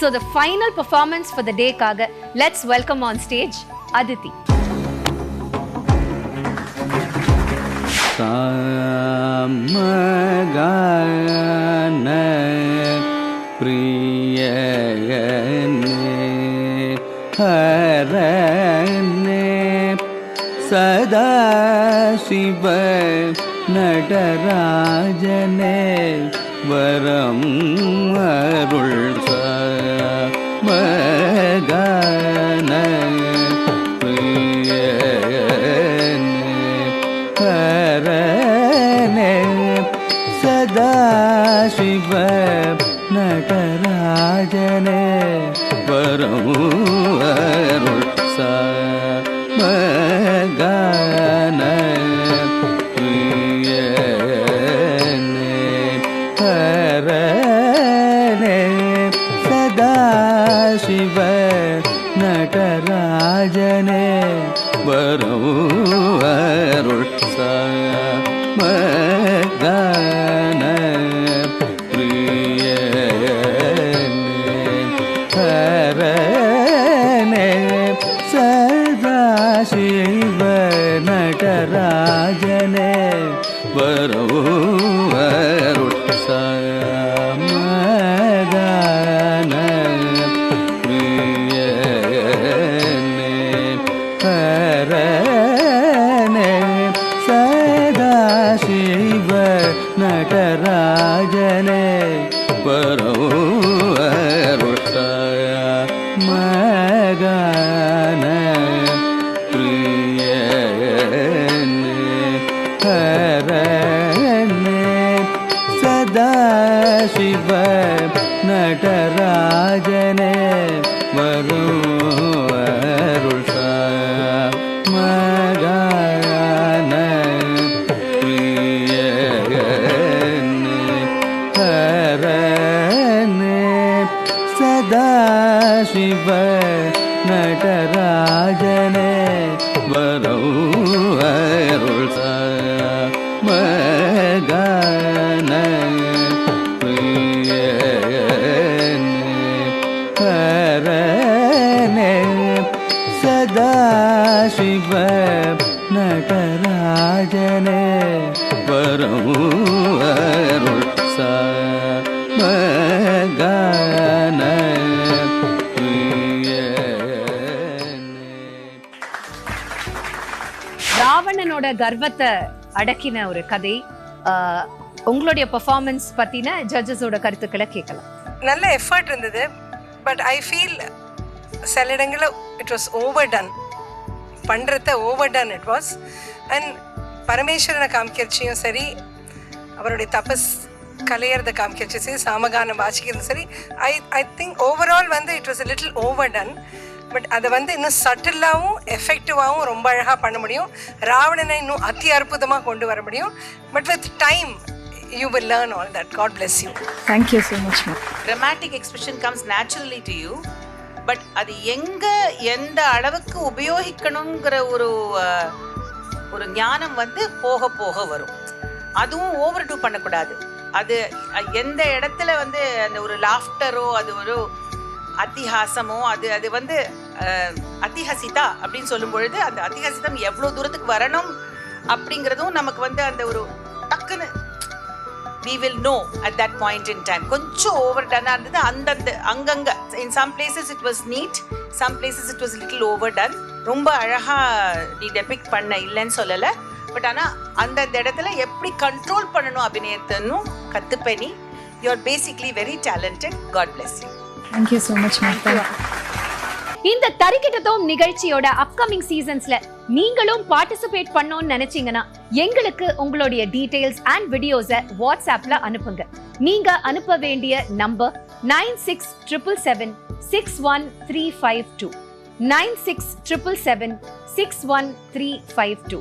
So the final performance for the day kaga, let's welcome on stage Aditi. சாமகான பிரியனே ஹரனே சதாசிவ നടരാജനെ വരം അരുൾ മകന ഹരനെ സദാ ശിവ നടരാജനെ വരം ശിവ നടരാജനെ വരൂരുൾ സമദാന പ്രിയ ഹരനെ സദാശിവ നടരാജനെ വരൂരുൾ സമ நடராஜனே வரம் ശിവ നടരാജനെ വരൂരുൾ മകന പ്രിയനെ സദാ ശിവ നടരാജനെ വരൂ ராவணனோட கர்வத்தை அடக்கின ஒரு கதை. உங்களுடைய பெர்ஃபார்மன்ஸ் பத்தின ஜட்ஜஸோட கருத்துக்களை கேட்கலாம். நல்ல எஃபர்ட் இருந்தது. பட் ஐ ஃபீல் சில இடங்களில் இட் வாஸ் ஓவர் டன் பண்ணுறத overdone it was and பரமேஸ்வரனை காமிக்கிறச்சியும் சரி அவருடைய தபஸ் கலையிறத காமிக்கிறச்சும் சரி சாமகானம் வாசிக்கிறது சரி ஐ ஐ திங்க் ஓவரால் வந்து it was little overdone but அதை வந்து இன்னும் சட்டிலாகவும் எஃபெக்டிவாகவும் ரொம்ப அழகாக பண்ண முடியும். ராவணனை இன்னும் அதி அற்புதமாக கொண்டு வர முடியும். But with time you will learn all that God bless you thank you so much ma'am dramatic expression comes naturally to you பட் அது எங்க எந்த அளவுக்கு உபயோகிக்கணுங்கிற ஒரு ஒரு ஞானம் வந்து போக போக வரும். அதுவும் ஓவர் டூ பண்ணக்கூடாது. அது எந்த இடத்துல வந்து அந்த ஒரு லாஃப்டரோ அது ஒரு அத்திஹாசமோ அது அது வந்து அத்திஹசிதா அப்படின்னு சொல்லும் பொழுது அந்த அத்திஹசிதம் எவ்வளோ தூரத்துக்கு வரணும் அப்படிங்கிறதும் நமக்கு வந்து அந்த ஒரு டக்குன்னு we will know at that point in time. கொஞ்சம் ஓவர் டன்னாக இருந்தது. அந்தந்த அங்கங்க in some places it was need some places it was little overdone ரொம்ப அழகாக நீ டெபிக் பண்ண இல்லைன்னு சொல்லலை. பட் ஆனால் அந்தந்த இடத்துல எப்படி கண்ட்ரோல் பண்ணணும் அபிநயத்தனும் கற்றுப்பெனி you are basically very talented God bless you thank you so much ma'am இந்த தரிக்கிட்டதோம் நிகழ்ச்சியோட அப்கமிங் சீசன்ஸ்ல நீங்களும் பார்ட்டிசிபேட் பண்ணோம்னு நினைச்சீங்கன்னா எங்களுக்கு உங்களுடைய டீடைல்ஸ் அண்ட் வீடியோஸை வாட்ஸ்அப்ல அனுப்புங்க. நீங்க அனுப்ப வேண்டிய number nine six triple seven six one three five two nine six triple seven six one three five two